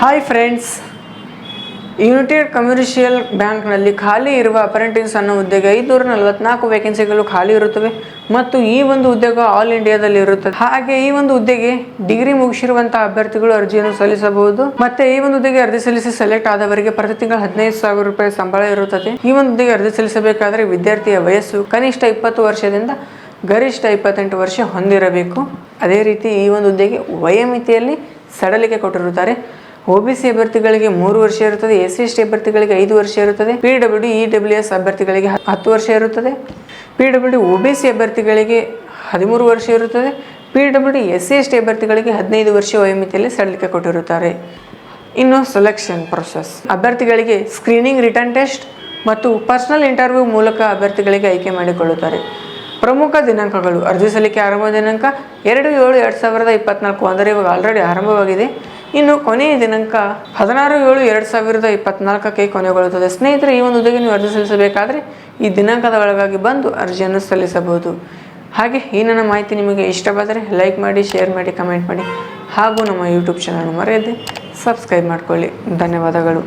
Hi friends United commercial ಬ್ಯಾಂಕ್ನಲ್ಲಿ ಖಾಲಿ ಇರುವ ಅಪರೆಂಟಿಸ್ ಅನ್ನೋ ಹುದ್ದೆಗೆ ಐದುನೂರ ನಲವತ್ನಾಲ್ಕು ವೇಕೆನ್ಸಿಗಳು ಖಾಲಿ ಇರುತ್ತವೆ ಮತ್ತು ಈ ಒಂದು ಉದ್ಯೋಗ ಆಲ್ ಇಂಡಿಯಾದಲ್ಲಿ ಇರುತ್ತದೆ. ಹಾಗೆ ಈ ಒಂದು ಹುದ್ದೆಗೆ ಡಿಗ್ರಿ ಮುಗಿಸಿರುವಂತಹ ಅಭ್ಯರ್ಥಿಗಳು ಅರ್ಜಿಯನ್ನು ಸಲ್ಲಿಸಬಹುದು. ಮತ್ತೆ ಈ ಒಂದು ಹುದ್ದೆಗೆ ಅರ್ಜಿ ಸಲ್ಲಿಸಿ ಸೆಲೆಕ್ಟ್ ಆದವರಿಗೆ ಪ್ರತಿ ತಿಂಗಳು ಹದಿನೈದು ಸಾವಿರ ರೂಪಾಯಿ ಸಂಬಳ ಇರುತ್ತದೆ. ಈ ಒಂದು ಹುದ್ದೆಗೆ ಅರ್ಜಿ ಸಲ್ಲಿಸಬೇಕಾದರೆ ವಿದ್ಯಾರ್ಥಿಯ ವಯಸ್ಸು, ಕನಿಷ್ಠ ಇಪ್ಪತ್ತು ವರ್ಷದಿಂದ ಗರಿಷ್ಠ ಇಪ್ಪತ್ತೆಂಟು ವರ್ಷ ಹೊಂದಿರಬೇಕು. ಅದೇ ರೀತಿ ಈ ಒಂದು ಹುದ್ದೆಗೆ ವಯೋಮಿತಿಯಲ್ಲಿ ಸಡಲಿಕೆ ಕೊಟ್ಟಿರುತ್ತಾರೆ. ಒ ಬಿ ಸಿ ಅಭ್ಯರ್ಥಿಗಳಿಗೆ ಮೂರು ವರ್ಷ ಇರುತ್ತದೆ ಎಸ್ ಸಿ ಎಸ್ ಟಿ ಅಭ್ಯರ್ಥಿಗಳಿಗೆ ಐದು ವರ್ಷ ಇರುತ್ತದೆ P W E W S ಅಭ್ಯರ್ಥಿಗಳಿಗೆ ಹತ್ತು ವರ್ಷ ಇರುತ್ತದೆ. ಪಿ ಡಬ್ಲ್ಯೂ ಬಿ ಸಿ ಅಭ್ಯರ್ಥಿಗಳಿಗೆ ಹದಿಮೂರು ವರ್ಷ ಇರುತ್ತದೆ P W S C S T ಅಭ್ಯರ್ಥಿಗಳಿಗೆ ಹದಿನೈದು ವರ್ಷ ವಯೋಮಿತಿಯಲ್ಲಿ ಸಡಲಿಕೆ ಕೊಟ್ಟಿರುತ್ತಾರೆ. ಇನ್ನು ಸೆಲೆಕ್ಷನ್ ಪ್ರೊಸೆಸ್ ಅಭ್ಯರ್ಥಿಗಳಿಗೆ ಸ್ಕ್ರೀನಿಂಗ್ ರಿಟರ್ನ್ ಟೆಸ್ಟ್ ಮತ್ತು ಪರ್ಸನಲ್ ಇಂಟರ್ವ್ಯೂ ಮೂಲಕ ಅಭ್ಯರ್ಥಿಗಳಿಗೆ ಆಯ್ಕೆ ಮಾಡಿಕೊಳ್ಳುತ್ತಾರೆ. ಪ್ರಮುಖ ದಿನಾಂಕಗಳು. ಅರ್ಜಿ ಸಲ್ಲಿಕೆ ಆರಂಭ ದಿನಾಂಕ ಎರಡು ಏಳು ಎರಡು ಸಾವಿರದ ಇಪ್ಪತ್ನಾಲ್ಕು ಅಂದರೆ ಇವಾಗ ಆಲ್ರೆಡಿ ಆರಂಭವಾಗಿದೆ. ಇನ್ನು ಕೊನೆಯ ದಿನಾಂಕ ಹದಿನಾರು ಏಳು ಎರಡು ಸಾವಿರದ ಇಪ್ಪತ್ನಾಲ್ಕಕ್ಕೆ ಕೊನೆಗೊಳ್ಳುತ್ತದೆ. ಸ್ನೇಹಿತರೆ, ಈ ಒಂದು ಉದ್ಯೋಗ ನೀವು ಅರ್ಜಿ ಸಲ್ಲಿಸಬೇಕಾದರೆ ಈ ದಿನಾಂಕದ ಒಳಗಾಗಿ ಬಂದು ಅರ್ಜಿಯನ್ನು ಸಲ್ಲಿಸಬಹುದು. ಹಾಗೆ ಈ ನನ್ನ ಮಾಹಿತಿ ನಿಮಗೆ ಇಷ್ಟವಾದರೆ ಲೈಕ್ ಮಾಡಿ, ಶೇರ್ ಮಾಡಿ, ಕಮೆಂಟ್ ಮಾಡಿ ಹಾಗೂ ನಮ್ಮ ಯೂಟ್ಯೂಬ್ ಚಾನಲ್ ಮರೆಯದೆ ಸಬ್ಸ್ಕ್ರೈಬ್ ಮಾಡಿಕೊಳ್ಳಿ. ಧನ್ಯವಾದಗಳು.